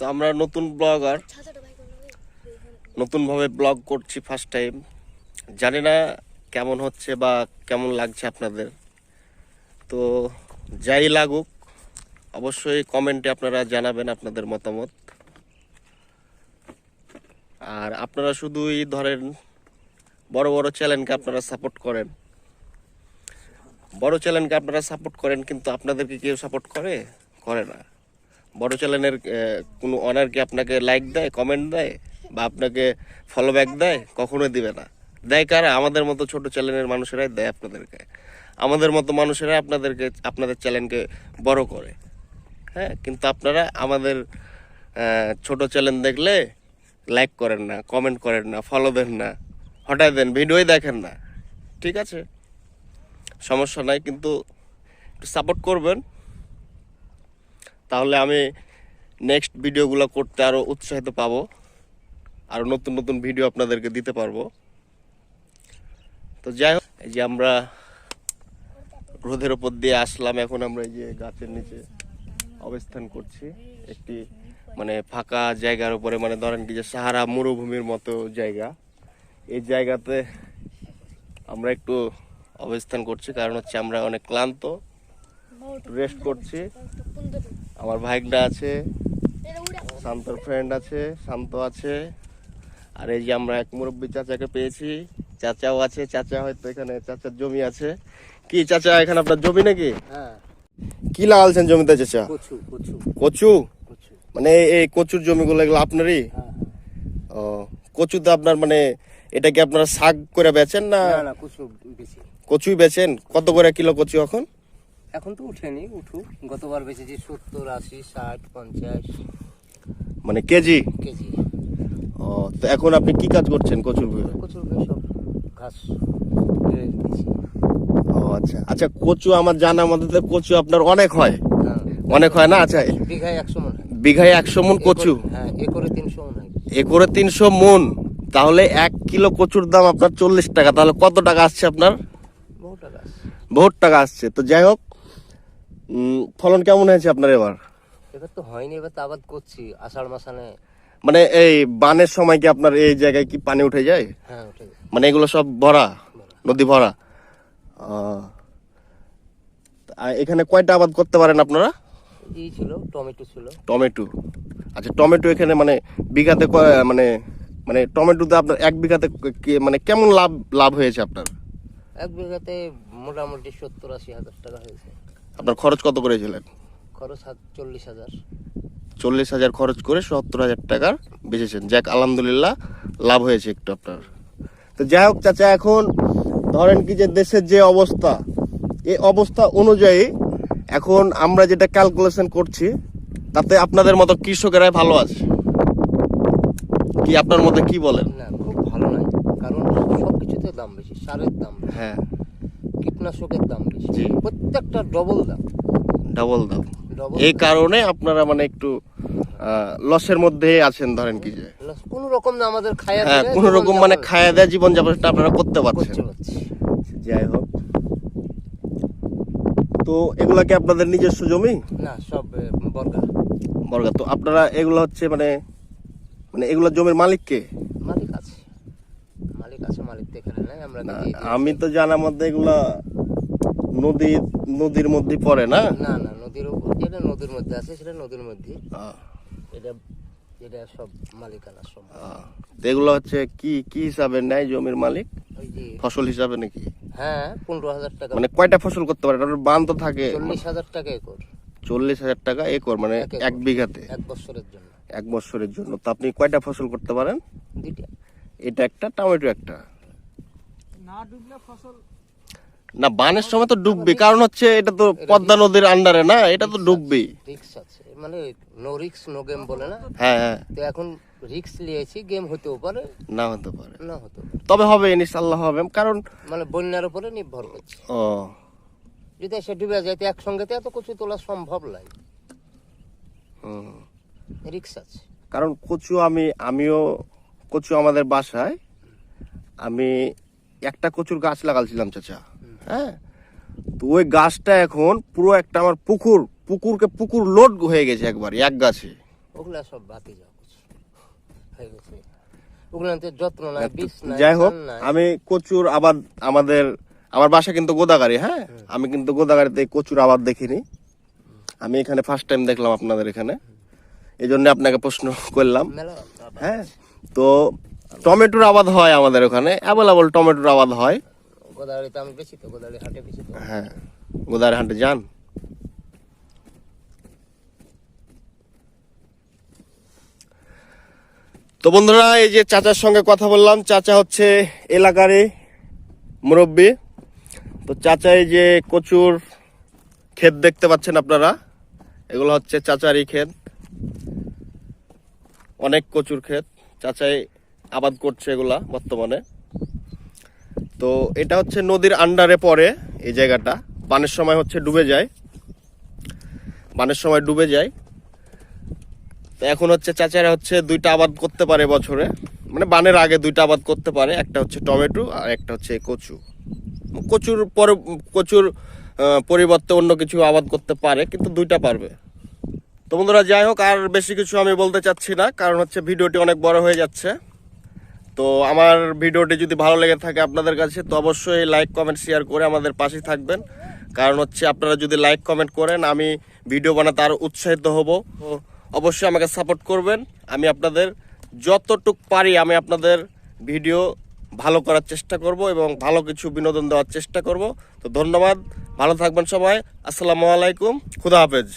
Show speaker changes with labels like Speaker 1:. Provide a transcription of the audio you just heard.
Speaker 1: তো আমরা নতুন ব্লগার। নতুনভাবে ব্লগ করছি ফার্স্ট টাইম জানি না কেমন হচ্ছে বা কেমন লাগছে আপনাদের। তো যাই লাগুক, অবশ্যই কমেন্টে আপনারা জানাবেন আপনাদের মতামত। আর আপনারা শুধুই ধরেন, বড় বড় চ্যানেলকে আপনারা সাপোর্ট করেন। বড় চ্যানেলকে আপনারা সাপোর্ট করেন, কিন্তু আপনাদেরকে কেউ সাপোর্ট করে? করে না। বড় চ্যানেলের কোনো অনার কি আপনাকে লাইক দেয় কমেন্ট দেয়, বা আপনাকে ফলো ব্যাক দেয়? কখনোই দিবে না। দেয় কারা? আমাদের মতো ছোট চ্যানেলের মানুষেরাই দেয় আপনাদেরকে। আমাদের মতো মানুষেরাই আপনাদেরকে, আপনাদের চ্যানেলকে বড় করে। হ্যাঁ কিন্তু আপনারা আমাদের ছোট চ্যানেল দেখলে লাইক করেন না কমেন্ট করেন না ফলো দেন না হঠাৎ দেন, ভিডিওই দেখেন না। ঠিক আছে? সমস্যা নাই, কিন্তু একটু সাপোর্ট করবেন। তাহলে আমি নেক্সট ভিডিওগুলো করতে আরও উৎসাহিত পাবো। আরও নতুন নতুন ভিডিও আপনাদেরকে দিতে পারব। তো যাই হোক, এই যে আমরা রোদের ওপর দিয়ে আসলাম। এখন আমরা এই যে গাছের নিচে অবস্থান করছি। একটি মানে ফাঁকা জায়গার উপরে মানে ধরেন কি যে সাহারা মরুভূমির মতো জায়গা। এই জায়গাতে আমরা একটু অবস্থান করছি। কারণ হচ্ছে আমরা অনেক ক্লান্ত। রেস্ট করছি। আমার ভাইকটা আছে শান্তর ফ্রেন্ড আছে শান্ত আছে। আর এই যে আমরা এক মুরব্বী চাচাকে পেয়েছি চাচাও আছে চাচা হয়তো এখানে চাচার জমি আছে। কি চাচা এখানে আপনার জমি নাকি?
Speaker 2: হ্যাঁ।
Speaker 1: কি লাগালছেন জমিতে চাচা?
Speaker 2: কচু কচু।
Speaker 1: কচু?
Speaker 2: কচু।
Speaker 1: মানে এই- কচুর জমিগুলো এগুলো আপনারই? ও কচু তো আপনার মানে এটা কি আপনারা শাক করে বেচেন না?
Speaker 2: না না কচু বেশি।
Speaker 1: কচুই বেচেন? কত করে কিলো কচু এখন?
Speaker 2: এখন তো উঠেনি উঠু গতবার বেচেছি সত্তর আশি ষাট পঞ্চাশ।
Speaker 1: মানে কেজি?
Speaker 2: কেজি।
Speaker 1: ও তো এখন আপনি কি কাজ করছেন কচুর ভুঁইয়ে?
Speaker 2: কচুর গায়ে সব ঘাস দিয়েছি
Speaker 1: ও আচ্ছা। আচ্ছা কচু আমার জানা মতে কচু আপনার অনেক হয়। অনেক হয় না? আচ্ছা
Speaker 2: বিঘায় একশো মন
Speaker 1: বিঘায় একশো মন কচু?
Speaker 2: হ্যাঁ একরে তিনশো মন
Speaker 1: একরে তিনশো মন। তাহলে এক কিলো কচুর দাম আপনার চল্লিশ টাকা। তাহলে কত টাকা আসছে আপনার?
Speaker 2: বহুটা গাছ
Speaker 1: বহুত টাকা আসছে। তো যাই হোক ফলন কেমন হয়েছে আপনার এবার?
Speaker 2: এবার তো হয়নি এবার তো আবাদ করছি আষাঢ় মাসানে।
Speaker 1: মানে এই বানের সময় কি আপনার এই জায়গায় কি পানি উঠে যায়?
Speaker 2: হ্যাঁ উঠে গেছে
Speaker 1: মানে এগুলো সব ভরা? নদী ভরা? এখানে কয়টা আবাদ করতে পারেন আপনারা?
Speaker 2: এই ছিল টমেটো ছিল।
Speaker 1: টমেটো। আচ্ছা টমেটো এখানে মানে বিঘাতে মানে মানে টমেটোতে আপনার এক বিঘাতে মানে কেমন লাভ লাভ হয়েছে আপনার?
Speaker 2: এক বিঘাতে মোটামুটি সত্তর আশি হাজার টাকা হয়েছে।
Speaker 1: আপনার খরচ কত করেছিলেন?
Speaker 2: খরচ চল্লিশ হাজার।
Speaker 1: চল্লিশ হাজার খরচ করে সত্তর হাজার টাকার বেঁচেছেন। যাক আলহামদুলিল্লাহ লাভ হয়েছে একটু আপনার। তো যাই হোক চাচা এখন ধরেন কি যে দেশের যে অবস্থা এই অবস্থা অনুযায়ী এখন আমরা যেটা ক্যালকুলেশন করছি তাতে আপনাদের মতো কৃষকেরাই ভালো আছে। কি আপনার মতো কি বলেন?
Speaker 2: না খুব ভালো নয় কারণ সব কিছুতে দাম বেশি সারের দাম।
Speaker 1: হ্যাঁ।
Speaker 2: কীটনাশকের দাম বেশি। প্রত্যেকটা ডবল দাম।
Speaker 1: ডাবল দাম। এই কারণে আপনারা মানে একটু লসের মধ্যে আছেন ধরেন কি যে।
Speaker 2: কোন রকম না আমাদের খায়া
Speaker 1: হ্যাঁ কোন রকম মানে খায়া দেয়া জীবনযাপনটা আপনারা করতে পারছেন। যাই হোক। তো এগুলা কি আপনাদের নিজস্ব জমি?
Speaker 2: না সব বর্গা।
Speaker 1: বর্গা তো আপনারা এগুলো হচ্ছে মানে মানে এগুলো জমির মালিক কে?
Speaker 2: মালিক আছে। মালিক আছে মালিক তো এখানে নাই আমরা
Speaker 1: আমি তো জানার মধ্যে এগুলা নদীর নদীর মধ্যে পড়ে না?
Speaker 2: না না নদীর উপর যেটা নদীর মধ্যে আছে সেটা নদীর মধ্যে। এটা এটা সব মালিকানা সব।
Speaker 1: তো এগুলো হচ্ছে কি কি হিসাবে নেয় জমির মালিক?
Speaker 2: ওই
Speaker 1: ফসল হিসাবে নাকি?
Speaker 2: হ্যাঁ পনেরো হাজার টাকা।
Speaker 1: মানে কয়টা ফসল করতে পারে? আপনার বান তো থাকে।
Speaker 2: চল্লিশ হাজার টাকা একর।
Speaker 1: চল্লিশ হাজার টাকা একর মানে
Speaker 2: এক
Speaker 1: বিঘাতে?
Speaker 2: এক বছরের জন্য।
Speaker 1: এক বছরের জন্য। তো আপনি কয়টা ফসল করতে পারেন?
Speaker 2: দুইটা।
Speaker 1: এটা একটা টমেটো একটা। না বানের সময় তো ডুববে। কারণ হচ্ছে এটা তো পদ্মা নদীর আন্ডারে না এটা তো ডুববেই।
Speaker 2: রিক্স আছে। মানে নো রিক্স নো গেম বলে না?
Speaker 1: হ্যাঁ হ্যাঁ।
Speaker 2: তো এখন রিক্স নিয়েছি গেম হতেও পারে
Speaker 1: না হতে পারে।
Speaker 2: না হতে পারে।
Speaker 1: তবে হবে ইনশাল্লাহ হবে। কারণ
Speaker 2: মানে বন্যার উপরে নির্ভর করছে।
Speaker 1: ও।
Speaker 2: যদি সে ডুবে যায় তো একসঙ্গে তো এত কিছু তোলা সম্ভব নয়
Speaker 1: হুম।
Speaker 2: রিক্স আছে।
Speaker 1: কারণ কচু আমি আমিও কচু আমাদের বাসায়। আমি একটা কচুর গাছ লাগালছিলাম চাচা। হ্যাঁ? তো ওই গাছটা এখন পুরো একটা আমার পুকুর পুকুরকে পুকুর লোড হয়ে গেছে একবার এক গাছে।
Speaker 2: ওগুলা সব বাতি হয়ে গেছে। যত্ন নাই নাই
Speaker 1: যাই হোক আমি কচুর আবাদ আমাদের আমার বাসা কিন্তু গোদাগাড়ি হ্যাঁ? আমি কিন্তু গোদাগাড়িতে কচুর আবাদ দেখিনি। আমি এখানে ফার্স্ট টাইম দেখলাম আপনাদের এখানে। এই জন্য আপনাকে প্রশ্ন করলাম। হ্যাঁ? তো টমেটোর আবাদ হয় আমাদের ওখানে অ্যাভেলেবল টমেটোর আবাদ হয়।
Speaker 2: গোদাগাড়িতে আমি বেশি তো গোদাগাড়ি হাটে বেশি তো।
Speaker 1: হ্যাঁ গোদার হাটে যান। তো বন্ধুরা, এই যে চাচার সঙ্গে কথা বললাম, চাচা হচ্ছে এলাকারই মুরব্বী। তো চাচা এই যে কচুর ক্ষেত দেখতে পাচ্ছেন আপনারা, এগুলো হচ্ছে চাচারই ক্ষেত। অনেক কচুর ক্ষেত, চাচাই আবাদ করছে এগুলা বর্তমানে। তো এটা হচ্ছে নদীর আন্ডারে পড়ে এই জায়গাটা। বানের সময় হচ্ছে ডুবে যায়। বানের সময় ডুবে যায়। তো এখন হচ্ছে চাচারা হচ্ছে দুইটা আবাদ করতে পারে বছরে। মানে বানের আগে দুইটা আবাদ করতে পারে, একটা হচ্ছে টমেটো আর একটা হচ্ছে কচু। কচুর পরে, কচুর পরিবর্তে অন্য কিছু আবাদ করতে পারে, কিন্তু দুইটা পারবে। তো বন্ধুরা, যাই হোক, আর বেশি কিছু আমি বলতে চাচ্ছি না, কারণ হচ্ছে ভিডিওটি অনেক বড় হয়ে যাচ্ছে। তো আমার ভিডিওটি যদি ভালো লেগে থাকে আপনাদের কাছে, তো অবশ্যই লাইক কমেন্ট শেয়ার করে আমাদের পাশে থাকবেন। কারণ হচ্ছে আপনারা যদি লাইক কমেন্ট করেন, আমি ভিডিও বানাতে আরও উৎসাহিত হব। অবশ্যই আমাকে সাপোর্ট করবেন। আমি আপনাদের যতটুক পারি আমি আপনাদের ভিডিও ভালো করার চেষ্টা করব এবং ভালো কিছু বিনোদন দেওয়ার চেষ্টা করব। তো ধন্যবাদ। ভালো থাকবেন সবাই। আসসালামু আলাইকুম। খুদা হাফেজ।